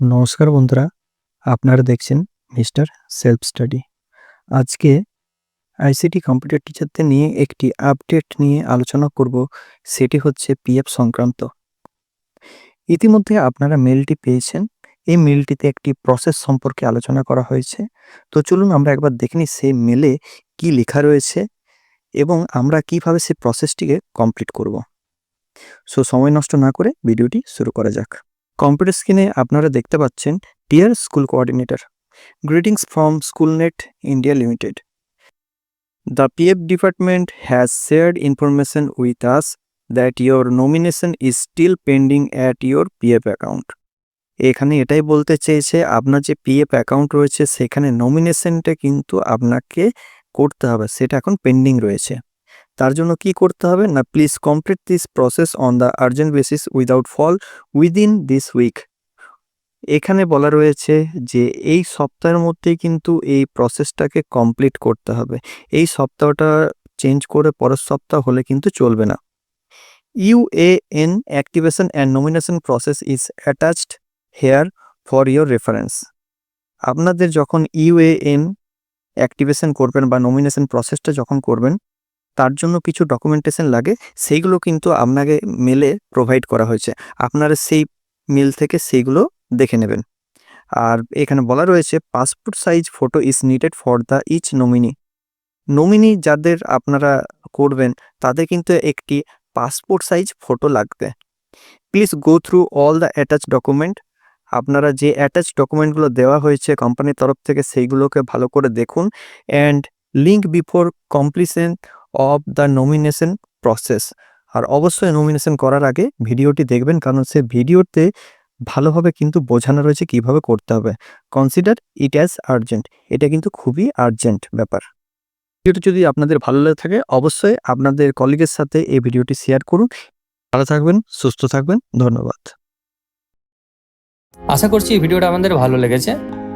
নমস্কার বন্ধুরা, আপনারা দেখছেন মিস্টার সেলফ স্টাডি। আজকে আইসিটি কম্পিউটার টিচারদের নিয়ে একটি আপডেট নিয়ে আলোচনা করব, সেটি হচ্ছে পিএফ সংক্রান্ত। ইতিমধ্যে আপনারা মেলটি পেয়েছেন, এই মেলটিতে একটি প্রসেস সম্পর্কে আলোচনা করা হয়েছে। তো চলুন আমরা একবার দেখে নিই সেই মেলে কি লেখা রয়েছে এবং আমরা কীভাবে সেই প্রসেসটিকে কমপ্লিট করব। সো সময় নষ্ট না করে ভিডিওটি শুরু করা যাক। কম্পিউটার স্ক্রিনে আপনারা দেখতে পাচ্ছেন dear school coordinator greetings from Schoolnet India limited the PF department has shared information with us that your nomination is still pending at your PF account এখানে এটাই বলতে চেয়েছে, আপনার যে পিএফ অ্যাকাউন্ট রয়েছে, সেখানে নমিনেশনটা কিন্তু আপনাকে করতে হবে, সেটা এখন পেন্ডিং রয়েছে। তার জন্য কি করতে হবে? না please complete this process on the urgent basis without fall within this week এখানে বলা রয়েছে যে, এই সপ্তাহের মধ্যেই কিন্তু এই প্রসেসটাকে কমপ্লিট করতে হবে। এই সপ্তাহটা চেঞ্জ করে পরের সপ্তাহ হলে কিন্তু চলবে না। UAN activation and nomination process is attached here for your reference আপনাদের যখন ইউএএন অ্যাক্টিভেশন করবেন বা নমিনেশন প্রসেসটা যখন করবেন তার জন্য কিছু ডকুমেন্টেশন লাগে, সেইগুলো কিন্তু আপনাকে মেলে প্রোভাইড করা হয়েছে। আপনারা সেই মেল থেকে সেইগুলো দেখে নেবেন। আর এখানে বলা রয়েছে passport size photo is needed for the each nominee nominee যাদের আপনারা করবেন, তাদের কিন্তু একটি পাসপোর্ট সাইজ ফটো লাগবে। Please go through all the attach document আপনারা যে অ্যাটাচ ডকুমেন্টগুলো দেওয়া হয়েছে কোম্পানির তরফ থেকে, সেইগুলোকে ভালো করে দেখুন। And link before completion of the nomination process আর অবশ্যই নমিনেশন করার আগে ভিডিওটি দেখবেন, কারণ সে ভিডিওতে ভালোভাবে কিন্তু বোঝানো রয়েছে কীভাবে করতে হবে। কনসিডার ইট অ্যাজ আর্জেন্ট এটা কিন্তু খুবই আর্জেন্ট ব্যাপার। ভিডিওটি যদি আপনাদের ভালো লেগে থাকে, অবশ্যই আপনাদের কলিগের সাথে এই ভিডিওটি শেয়ার করুন। ভালো থাকবেন, সুস্থ থাকবেন, ধন্যবাদ। আশা করছি এই ভিডিওটা আমাদের ভালো লেগেছে।